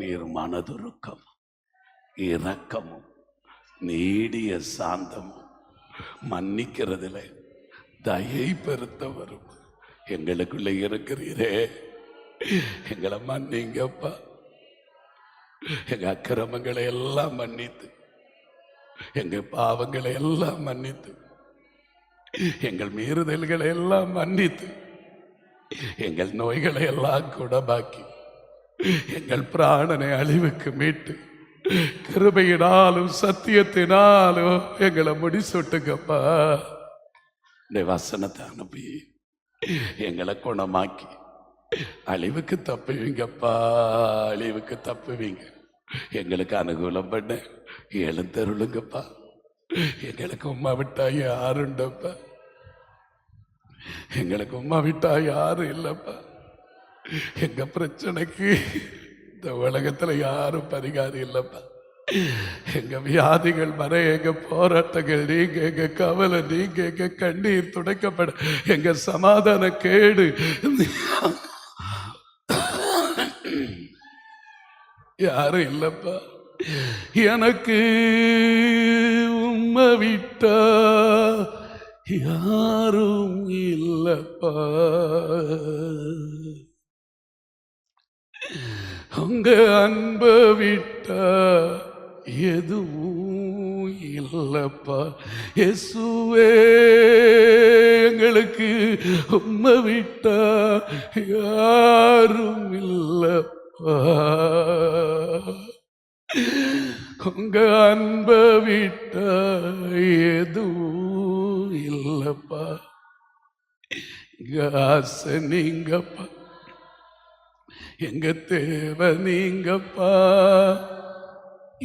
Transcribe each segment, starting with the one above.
நீர் மனதுருக்கம் இரக்கமும் நீடிய சாந்தமும். மன்னிக்கிறதுல தயை பெருத்தவரும் எங்களுக்குள்ள இருக்கிறீரே. எங்களை மன்னிங்கப்பா. எங்க அக்கிரமங்களை எல்லாம் மன்னித்து எங்க பாவங்களை எல்லாம் மன்னித்து எங்கள் மீறுதல்களை எல்லாம் மன்னித்து எங்கள் நோய்களை எல்லாம் குணமாக்கி எங்கள் பிராணனை அழிவுக்கு மீட்டு கிருபையினாலும் சத்தியத்தினாலும் எங்களை முடிசூட்டுங்கப்பா. இந்த வசனத்தை அனுப்பி எங்களை குணமாக்கி அழிவுக்கு தப்புவீங்கப்பா அழிவுக்கு தப்புவீங்க. எங்களுக்கு அனுகூலம் பண்ண எழுந்தருளுங்கப்பா. எங்களுக்கு உம்மா விட்டா யாருண்டப்பா எங்களுக்கு உம்மா விட்டா யாரும் இல்லைப்பா. எங்க பிரச்சனைக்கு? இந்த உலகத்துல யாரும் பரிகாரம் இல்லப்பா. எங்க வியாதிகள் வர எங்க போராட்டங்கள் நீங்க எங்க கவலை நீங்க எங்க கண்ணீர் துடைக்கப்பட எங்க சமாதான கேடு. யாரும் இல்லப்பா. எனக்கு உம்மை விட்டா யாரும் இல்லப்பா. உங்க அன்பு விட்ட எதுவும் இல்லப்பா. எசுவே எங்களுக்கு உம்மை விட்டா யாரும் இல்லப்பா. உங்க அன்பை விட்ட எதுவும் இல்லப்பா. எங்க ஆசை நீங்கப்பா எங்க தேவை நீங்கப்பா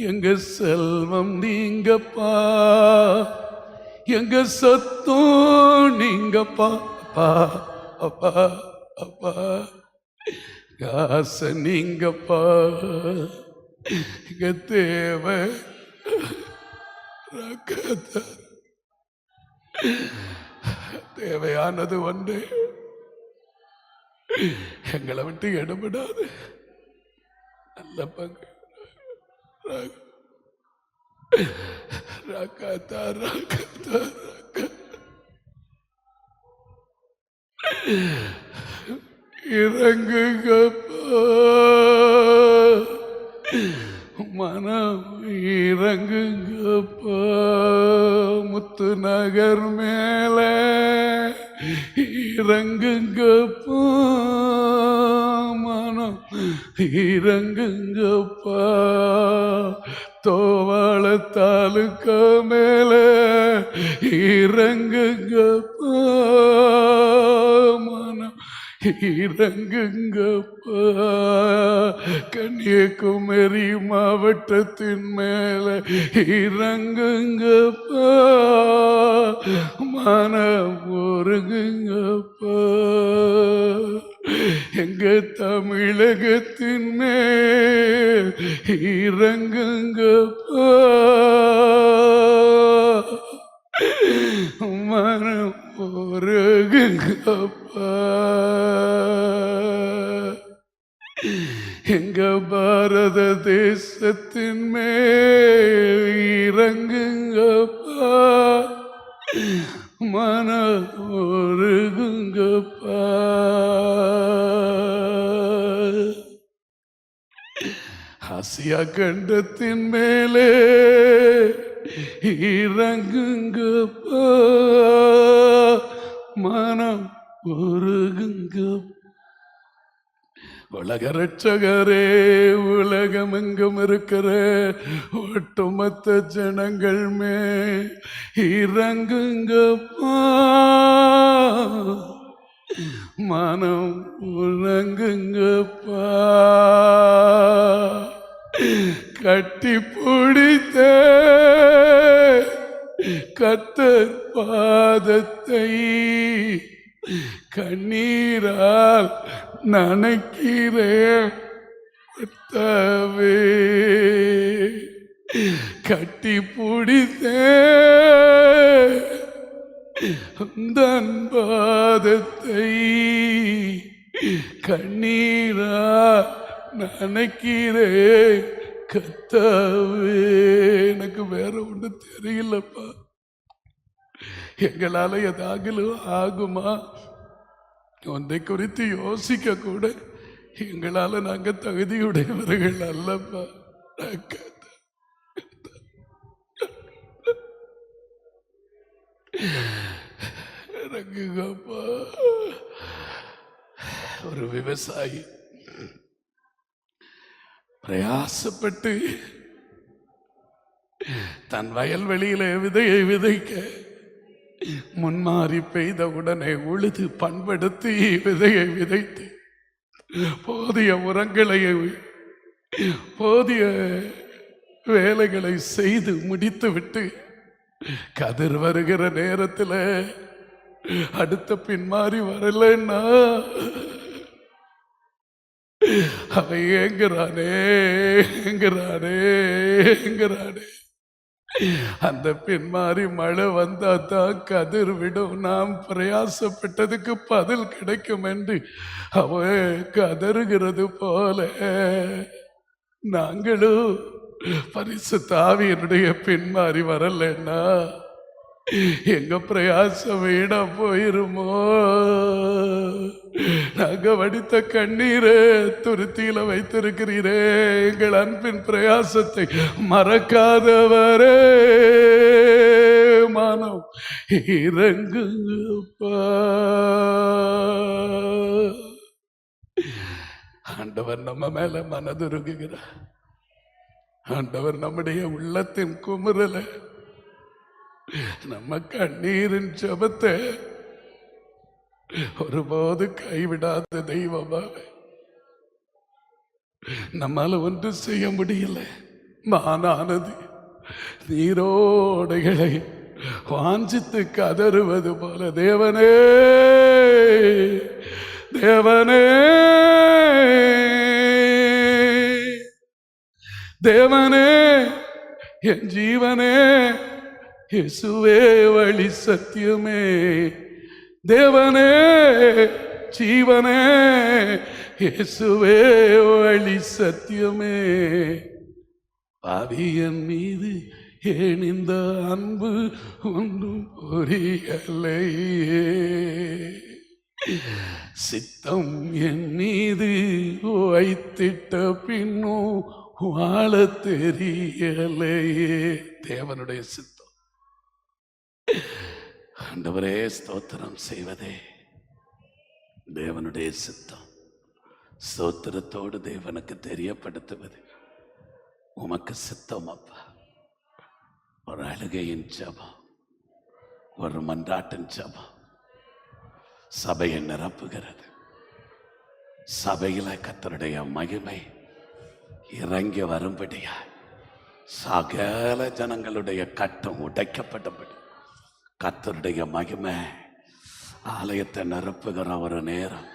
எங்க செல்வம் நீங்கப்பா எங்க சத்தம் நீங்கப்பா. அப்பா அப்பா அப்பா ஆசை நீங்கப்பா எங்க தேவை தேவையானது ஒன்று எங்களை விட்டு எடுபடாது நல்ல பங்கு. ராக்காத்தா ராக்காத்தா ராக்கா இறங்குங்க இறங்குங்கப்பா மனம் இறங்குங்கப்பா தோவாள தாலுக்க மேல இறங்குங்கப்பா மனம் இறங்குங்கப்பா. கன்னியாகுமரி மாவட்டத்தின் மேல இறங்குங்கப்பா. மனம் ஒருங்குங்கப்பா எங்க தமிழகத்தின் மேல் இறங்குங்கப்பா. மனம் ஒருங்குங்கப்பா எங்க பாரத தேசத்தின் மேல் இறங்குங்கப்பா. மன ஒருங்குங்கப்பா ஆசியா கண்டத்தின் மேலே இறங்குங்கப்பா மனம் உருகுங்க. உலக ரட்சகரே உலகம் எங்கும் இருக்கிற ஒட்டுமொத்த ஜனங்கள் மே இறங்குங்கப்பா மனம் உறங்குங்கப்பா கட்டி பிடித்த. கத்தர் பாதத்தை கண்ணீரால் நனைக்கிறேன். கர்த்தாவே கட்டி பிடித்த. பாதத்தை கண்ணீரால் நினைக்கிறே கத்தாவே எனக்கு வேற ஒண்ணு தெரியலப்பா. எங்களால எதாகிலும் ஆகுமா? ஒன்றை குறித்து யோசிக்க கூட எங்களால நாங்க தகுதியுடையவர்கள் அல்லப்பா. கத்த- ஒரு விவசாயி பிரயாசப்பட்டு தன் வயல்வெளியில விதையை விதைக்க முன்மாறி பெய்த உடனே உழுது பண்படுத்தி விதையை விதைத்து போதிய உரங்களை போதிய வேலைகளை செய்து முடித்துவிட்டு கதிர் வருகிற நேரத்தில் அடுத்த பின்மாறி வரலன்னா அவன் ஏங்குறானே ஏங்குறானே ஏங்குறானே. அந்த பின்மாறி மழை வந்தா தான் கதிர் விடும். நாம் பிரயாசப்பட்டதுக்கு பதில் கிடைக்கும் என்று அவன் கதறுகிறது போல. நாங்களும் பரிசு தாவியனுடைய பின்மாறி வரலன்னா எங்க பிரயாசம் வீணா போயிருமோ? நாங்க வடித்த கண்ணீரை துருத்தியில வைத்திருக்கிறீரே எங்கள் அன்பின் பிரயாசத்தை மறக்காதவரே. மானம் இறங்குப்பா ஆண்டவர் நம்ம மேல மனதுருகுகிறார் ஆண்டவர் நம்முடைய உள்ளத்தின் குமுறலை நம்ம கண்ணீரின் ஜபத்தை ஒருபோது கைவிடாத தெய்வமாக நம்மால ஒன்றும் செய்ய முடியல. மானானது நீரோடைகளை வாஞ்சித்து கதறுவது போல. தேவனே தேவனே தேவனே என் ஜீவனே இயேசுவே வழி சத்தியமே. தேவனே ஜீவனே இயேசுவே வழி சத்தியமே. பாவியன் மீது ஏன் இந்த அன்பு ஒன்றும் புரியலையே? சித்தம் என் மீது வைத்திட்ட பின்னும் வாழ தெரியலையே. தேவனுடைய சித்தம். ஆண்டவரே ஸ்தோத்திரம் செய்வதே. தேவனுடைய சித்தம். ஸ்தோத்திரத்தோடு தேவனுக்கு தெரியப்படுத்துவது. உமக்கு சித்தம் அப்பா. ஒரு அழுகையின் ஜபம். ஒரு மன்றாட்டின் ஜபம். சபையை நிரப்புகிறது. சபையில் கத்தருடைய மகிமை இறங்கி வரும்படியா சகல ஜனங்களுடைய கட்டம் உடைக்கப்பட்டபடி. கத்தருடைய மகிமை. ஆலயத்தை நிரப்புகிற ஒரு நேரம்.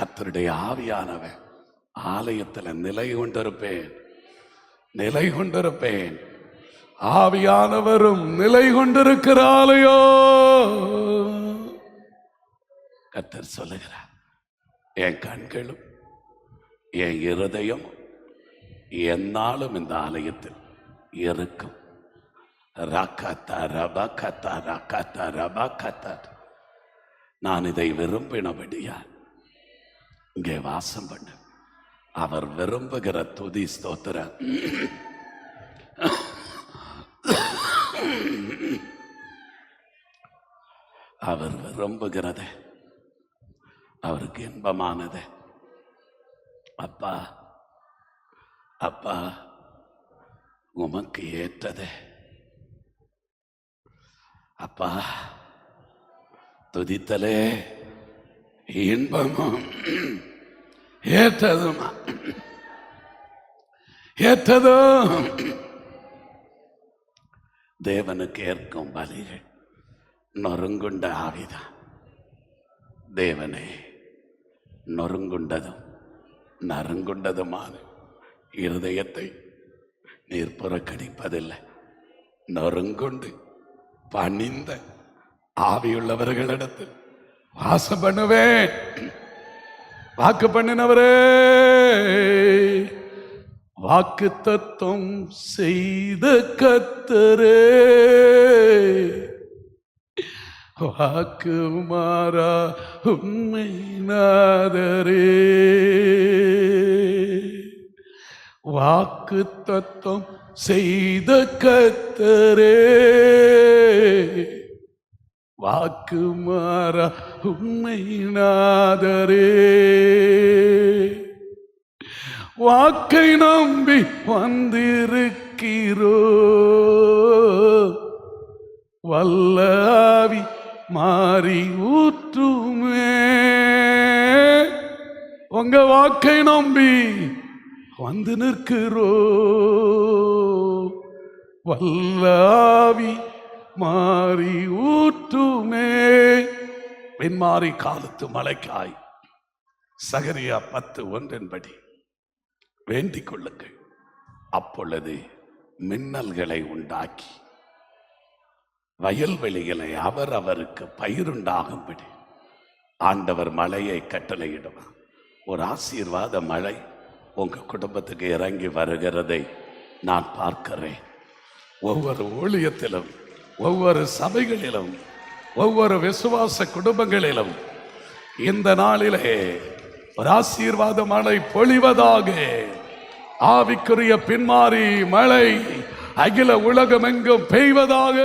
கத்தருடைய ஆவியானவன் ஆலயத்தில் நிலை கொண்டிருப்பேன். நிலை கொண்டிருப்பேன். ஆவியானவரும் நிலை கொண்டிருக்கிற ஆலயோ கத்தர் சொல்லுகிறார் என் கண்களும் என் இருதயம் என்னாலும் இந்த ஆலயத்தில் இருக்கும். ரக்கத்தா ரபக்கத்தா ரக்கத்தா ரபக்கத்தா. நான் இதை விரும்பினபடியால் இங்கே வாசம் பண்ண. அவர் விரும்புகிற துதி ஸ்தோத்திர அவர் விரும்புகிறத அவருக்கு இன்பமானது. அப்பா அப்பா உமக்கு ஏற்றதே. அப்பா துதித்தலே இன்பமும் ஏற்றதுமா. ஏற்றதும். தேவனுக்கு ஏற்கும் பலிகள் நொறுங்குண்ட ஆவிதான். தேவனே நொறுங்குண்டதும் நறுங்குண்டதுமான இருதயத்தை நீர் புறக்கணிப்பதில்லை. நொறுங்குண்டு பணிந்த ஆவியுள்ளவர்களிடத்தில் வாசம் பண்ணுவேன். வாக்கு பண்ணினவரே வாக்கு தத்துவம் செய்த கத்தரே வாக்கு மாறா உண்மை நாதரே. வாக்கு தத்துவம் செய்த கத்தரே வாக்கு மாறா உண்மை நாதரே வாக்கை நம்பி வந்திருக்கிறோ வல்லாவி மாறி ஊற்றுமே. உங்க வாக்கை நம்பி வந்து நிற்கிறோ? வல்லாவி மாறி ஊற்றுமே. பின்மாறி காலத்து மலைக்காய் சகரியா பத்து ஒன்றின்படி வேண்டிக் கொள்ளுங்கள். அப்பொழுது மின்னல்களை உண்டாக்கி. வயல்வெளிகளை அவர் அவருக்கு பயிருண்டாகும்படி ஆண்டவர் மழையை கட்டளையிடுவார். ஒரு ஆசீர்வாத மழை. உங்கள் குடும்பத்துக்கு இறங்கி வருகிறதை நான் பார்க்கிறேன். ஒவ்வொரு ஊழியத்திலும் ஒவ்வொரு சபைகளிலும் ஒவ்வொரு விசுவாச குடும்பங்களிலும் இந்த நாளிலே ஒரு ஆசீர்வாத மழை பொழிவதாக ஆவிக்குரிய பின்மாறி மழை அகில உலகமெங்கும் பெய்வதாக